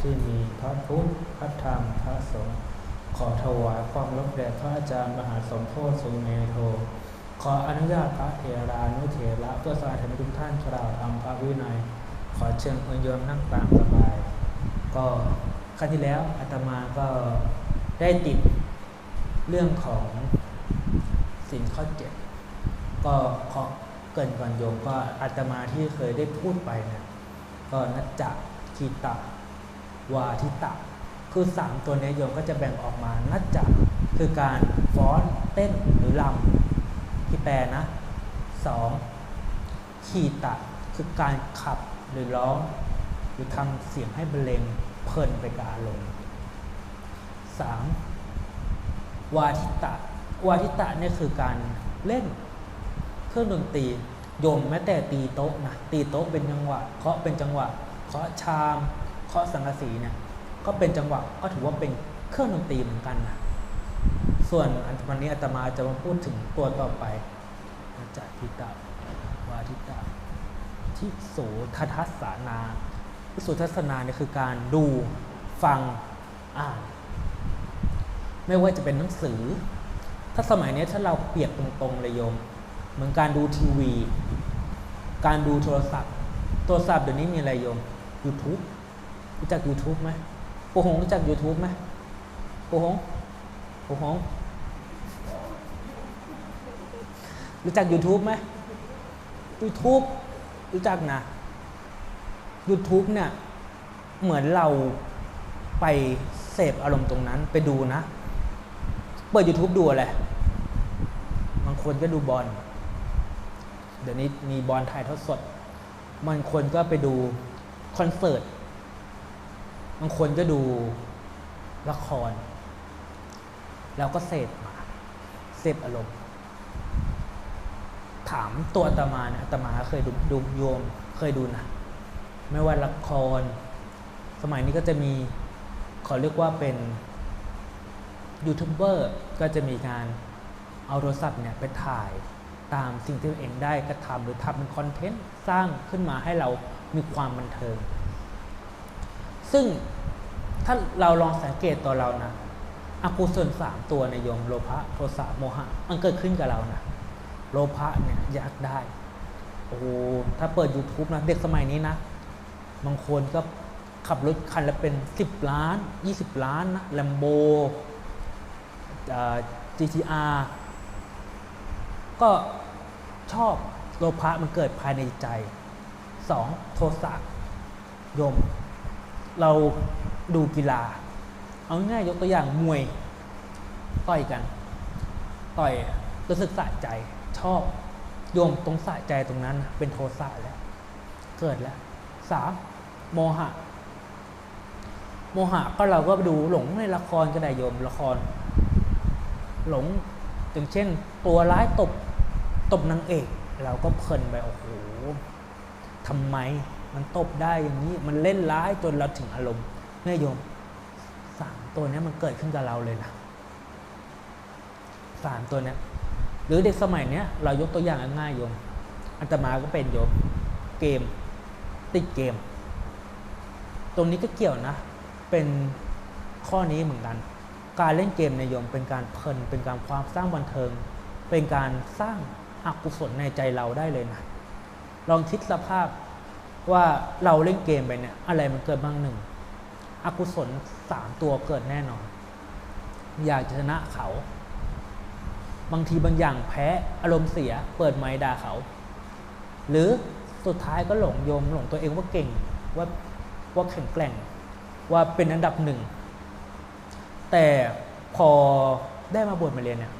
ที่มีพระพุทธ พระธรรม พระสงฆ์ ขอถวายความรับแด่พระอาจารย์มหาสมโพธิสุเมโท ขออนุญาตพระเถรานุเถระเพื่อสาธารณทุกท่านกล่าวทำพระวินัย ขอเชิญคุณโยมนั่งตามสบาย ก็ครั้งที่แล้วอาตมาก็ได้ติดเรื่องของสินข้อเจ็ดก็ขอเกินก่อนโยมก็อาตมาที่เคยได้พูดไปนี่ยก็นัจจะคีตะ วาทิตะ คือสามตัวนี้โยมก็จะแบ่งออกมานัจจะคือการฟ้อนเต้นหรือลำที่แปลนะสองขีตะ คือการขับหรือร้อง หรือทำเสียงให้บรรเลงเพลินไปกับอารมณ์สามวาทิตะ วาทิตะเนี่ยคือการเล่นเครื่องดนตรีโยมแม้แต่ตีโต๊ะนะตีโต๊ะเป็นจังหวะเคาะเป็นจังหวะเคาะชาม เคาะสังกะสีเนี่ยก็เป็นจังหวะก็ถือว่าเป็นเครื่องดนตรีเหมือนกันนะส่วนอันวันนี้อาตมาจะมาพูดถึงตัวต่อไปนะจัทิตะวาทิตะทิโสทัทัสานาทิโสทัสสนาเนี่ยคือการดูฟังอ่าน ไม่ว่าจะเป็นหนังสือ ถ้าสมัยนี้ถ้าเราเปรียบตรงๆเลยโยม เหมือนการดูทีวี การดูโทรศัพท์ โทรศัพท์เดี๋ยวนี้มีอะไรโยม YouTube รู้จัก YouTube ไหมปูหงรู้จัก YouTube ไหมปูหงปูหงรู้จัก YouTube ไหม YouTube รู้จักนะ YouTube เนี่ย เหมือนเราไปเสพอารมณ์ตรงนั้นไปดูนะ เปิด YouTube ดูอะไร บางคนก็ดูบอล เดี๋ยวนี้มีบอลถ่ายทอดสด บางคนก็ไปดูคอนเสิร์ต บางคนก็ดูละคร แล้วก็เสพมาเสพอารมณ์ ถามตัวอาตมาเนี่ยอาตมาเคยดูดูโยมเคยดูนะไม่ว่าละคร สมัยนี้ก็จะมีขาเรียกว่าเป็นยูทูบเบอร์ก็จะมีการเอาโทรศัพท์เนี่ยไปถ่ายตามสิ่งที่ตัวเองได้กระทำหรือทำเป็นคอนเทนต์สร้างขึ้นมาให้เรามีความบันเทิง ซึ่งถ้าเราลองสังเกตตัวเรานะอกุศลสามตัวในยมโลภะโทสะโมหะ มันเกิดขึ้นกับเรานะโลภะเนี่ยอยากได้ โอ้โหถ้าเปิด YouTube นะ เด็กสมัยนี้นะ บางคนก็ขับรถคันละเป็น 10 ล้าน 20 ล้านนะแลมโบ GTR ก็ชอบโลภะมันเกิดภายในใจ 2. โทสะโยม เราดูกีฬา เอาง่ายยกตัวอย่างมวย ต่อยกัน ต่อยรู้สึกสะใจ ชอบโยมตรงสะใจตรงนั้น เป็นโทสะแล้ว เกิดแล้ว 3. โมหะ โมหะก็เราก็ไปดูหลงในละครก็ได้โยมละคร หลงอย่างเช่น ตัวร้ายตบตบนางเอก เราก็เพลินไปโอ้โหทำไม มันตบได้อย่างนี้ มันเล่นร้ายจนเราถึงอารมณ์เนี่ยโยมสามตัวนี้มันเกิดขึ้นกับเราเลยนะสามตัวนี้หรือเด็กสมัยเนี้ยเรายกตัวอย่างง่ายโยมอัตมาก็เป็นโยมเกม ติดเกม ตรงนี้ก็เกี่ยวนะ เป็นข้อนี้เหมือนกัน การเล่นเกมในโยมเป็นการเพลินเป็นการความสร้างบันเทิง เป็นการสร้างอกุศลในใจเราได้เลยนะลองคิดสภาพ ว่าเราเล่นเกมไปเนี่ย อะไรมันเกิดบ้างหนึ่งอกุศลสามตัวเกิดแน่นอน อยากชนะเขา บางทีบางอย่างแพ้อารมณ์เสีย เปิดไม้ด่าเขา หรือสุดท้ายก็หลงโยมหลงตัวเองว่าเก่งว่าว่าแข็งแกร่ง ว่าเป็นอันดับหนึ่ง แต่พอได้มาบวชมาเรียนเนี่ย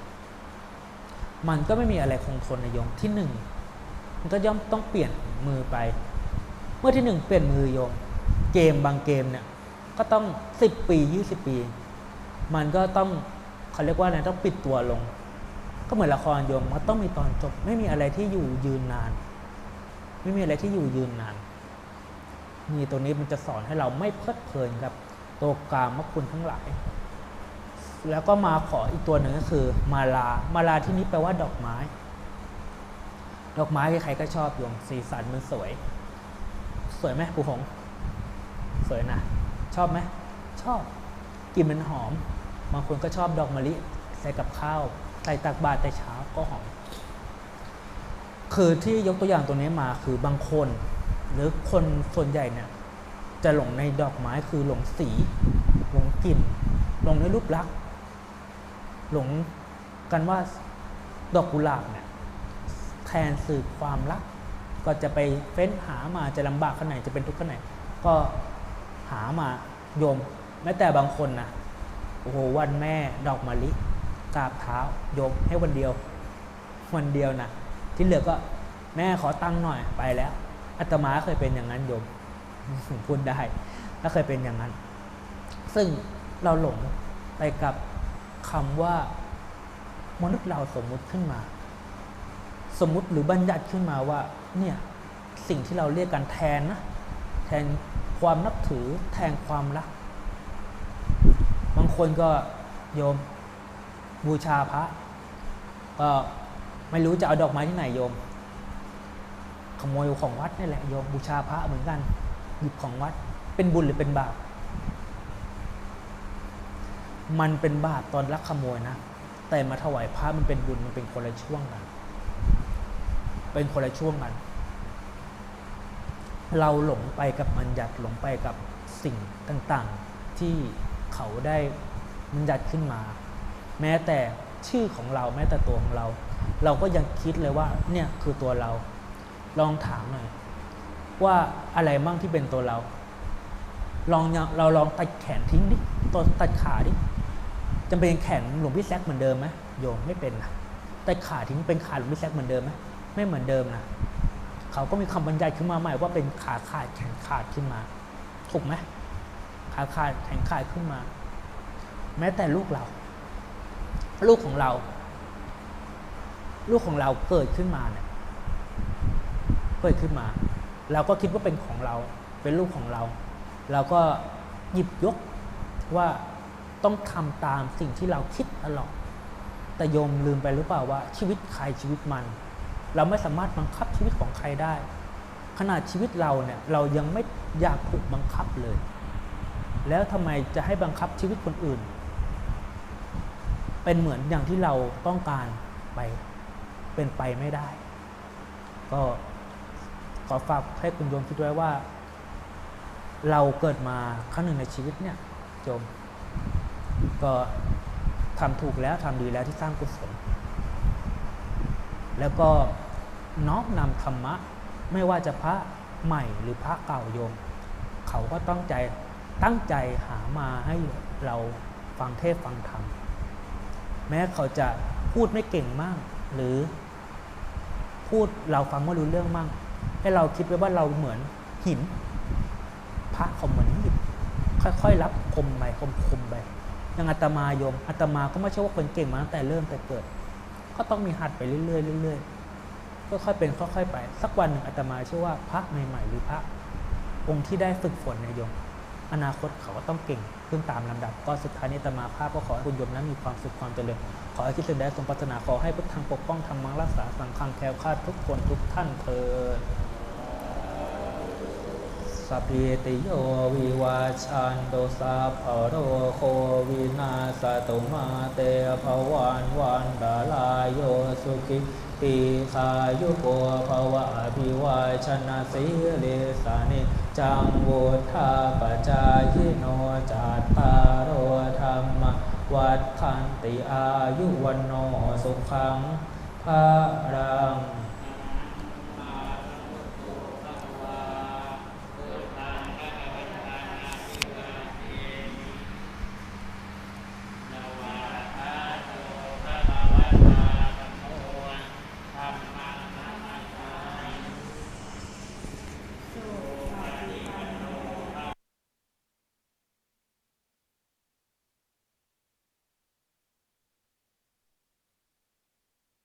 มันก็ไม่มีอะไรคงทนในโยมที่หนึ่งมันก็ย่อมต้องเปลี่ยนมือไป เมื่อที่หนึ่งเปลี่ยนมือโยม เกมบางเกมเนี่ยก็ต้องสิบปียี่สิบปี มันก็ต้องเขาเรียกว่าอะไรต้องปิดตัวลง ก็เหมือนละครโยมมันต้องมีตอนจบ ไม่มีอะไรที่อยู่ยืนนาน ไม่มีอะไรที่อยู่ยืนนานนี่ตัวนี้มันจะสอนให้เราไม่เพลิดเพลินกับตัวกามคุณทั้งหลาย แล้วก็มาขออีกตัวหนึ่งก็คือ มาลา มาลาที่นี้แปลว่าดอกไม้ ดอกไม้ใครๆก็ชอบโยมสีสันมันสวย สวยไหมปูหง สวยนะ ชอบไหม ชอบกลิ่นมันหอม บางคนก็ชอบดอกมะลิ ใส่กับข้าว ใส่ตักบาตรแต่เช้าก็หอม คือที่ยกตัวอย่างตัวนี้มาคือบางคน หรือคนส่วนใหญ่เนี่ยจะหลงในดอกไม้คือหลงสี หลงกลิ่น หลงในรูปลักษณ์ หลงกันว่าดอกกุหลาบเนี่ยแทนสื่อความรัก ก็จะไปเฟ้นหามาจะลำบากขนาดไหนจะเป็นทุกข์ขนาดไหนก็หามาโยมแม้แต่บางคนนะโอ้โหวันแม่ดอกมะลิกราบเท้าโยมให้วันเดียว วันเดียวนะที่เหลือก็แม่ขอตังค์หน่อยไปแล้วอาตมาเคยเป็นอย่างนั้นโยมพูดได้ถ้าเคยเป็นอย่างนั้น ซึ่งเราหลงไปกับคำว่ามนุษย์เราสมมุติขึ้นมา สมมุติหรือบัญญัติขึ้นมาว่า เนี่ยสิ่งที่เราเรียกกันแทนนะแทนความนับถือแทนความรัก บางคนก็โยมบูชาพระก็ไม่รู้จะเอาดอกไม้ที่ไหนโยม ขโมยของวัดนี่แหละโยมบูชาพระเหมือนกันหยิบของวัดเป็นบุญหรือเป็นบาปมันเป็นบาปตอนลักขโมยนะ แต่มาถวายพระมันเป็นบุญมันเป็นคนละช่วงกัน เป็นคนละช่วงกัน เราหลงไปกับมันยัดหลงไปกับสิ่งต่างๆ ที่เขาได้มันยัดขึ้นมา แม้แต่ชื่อของเราแม้แต่ตัวของเรา เราก็ยังคิดเลยว่าเนี่ยคือตัวเรา ลองถามหน่อยว่าอะไรบ้างที่เป็นตัวเรา ลองยังเราลองตัดแขนทิ้งดิตัวตัดขาดิจำเป็นแขนหลวงพี่แซกเหมือนเดิมไหมโยมไม่เป็นนะตัดขาทิ้งเป็นขาหลวงพี่แซกเหมือนเดิมไหม ไม่เหมือนเดิมนะเขาก็มีคำบรรยายขึ้นมาใหม่ว่าเป็นขาขาดแขนขาดขึ้นมา ถูกไหมขาขาดแขนขาดขึ้นมา แม้แต่ลูกเรา ลูกของเรา ลูกของเราเกิดขึ้นมาเนี่ยเกิดขึ้นมา เราก็คิดว่าเป็นของเรา เป็นลูกของเรา เราก็หยิบยกว่าต้องทำตามสิ่งที่เราคิดตลอดแต่โยมลืมไปหรือเปล่าว่าชีวิตใครชีวิตมัน เราไม่สามารถบังคับชีวิตของใครได้ ขนาดชีวิตเราเนี่ยเรายังไม่อยากถูกบังคับเลย แล้วทำไมจะให้บังคับชีวิตคนอื่น เป็นเหมือนอย่างที่เราต้องการไปเป็นไปไม่ได้ ก็ขอฝากให้คุณโยมคิดไว้ว่า เราเกิดมาครั้งหนึ่งในชีวิตเนี่ยโยมก็ทำถูกแล้วทำดีแล้วที่สร้างกุศล แล้วก็น้อมนำธรรมะ ไม่ว่าจะพระใหม่หรือพระเก่าโยม เขาก็ต้องใจตั้งใจหามาให้เราฟังเทศฟังธรรม แม้เขาจะพูดไม่เก่งมาก หรือพูดเราฟังไม่รู้เรื่องมั่ง ให้เราคิดไว้ว่าเราเหมือนหิน พระเขาเหมือนหินค่อยๆรับคมไปคมคมไปอย่างอาตมาโยมอาตมาก็ไม่ใช่ว่าคนเก่งมาตั้งแต่เริ่มแต่เกิด ก็ต้องมีหัดไปเรื่อยๆเรื่อยๆค่อยๆเป็นค่อยๆไป สักวันหนึ่งอาตมาเชื่อว่าพระใหม่ ๆ หรือพระองค์ที่ได้ฝึกฝนในยโยม อนาคตเขาก็ต้องเก่งขึ้นตามลำดับ ก็สุดท้ายนี้อาตมาภาพก็ขอให้คุณโยมนั้นมีความสุขความเจริญขอให้คิดถึงไดสมปรารถนาขอให้พุทธังปกป้องธรรมังรักษาสังฆังแคล้วคลาดทุกคนทุกท่านเถิด สัพพิติโยวิวาชันโตสัพโรโควินาสตุมาเตภวันวันดาลายโยสุขิปีขายุโกภวะอภิวาชนะสีเลสานิจังวุธาปจายโนจัตตารโอธรรมวัดคันติอายุวันโนสุขังภารัง